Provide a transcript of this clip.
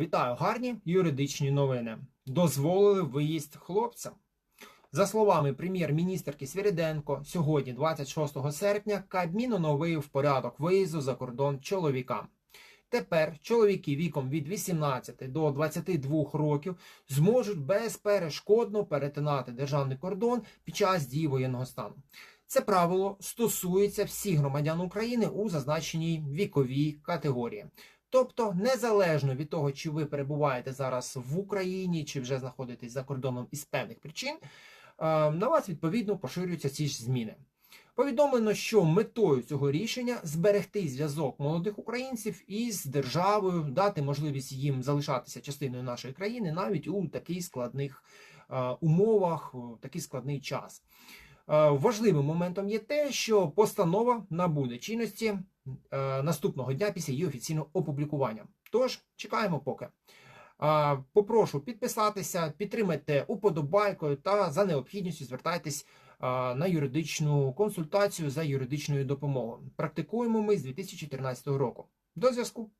Вітаю, гарні юридичні новини. Дозволили виїзд хлопцям. За словами прем'єр-міністерки Свіріденко, сьогодні, 26 серпня, Кабмін оновив порядок виїзду за кордон чоловікам. Тепер чоловіки віком від 18 до 22 років зможуть безперешкодно перетинати державний кордон під час дії воєнного стану. Це правило стосується всіх громадян України у зазначеній віковій категорії. Тобто, незалежно від того, чи ви перебуваєте зараз в Україні, чи вже знаходитесь за кордоном із певних причин, е, на вас відповідно поширюються ці ж зміни. Повідомлено, що метою цього рішення зберегти зв'язок молодих українців із державою, дати можливість їм залишатися частиною нашої країни навіть у таких складних е, умовах, у такий складний час. Е, Важливим моментом є те, що постанова набуде чинності наступного дня після її офіційного опублікування. Тож чекаємо поки. Попрошу підписатися, підтримайте уподобайкою та за необхідністю звертайтесь на юридичну консультацію за юридичною допомогою. Практикуємо ми з 2014 року. До зв'язку.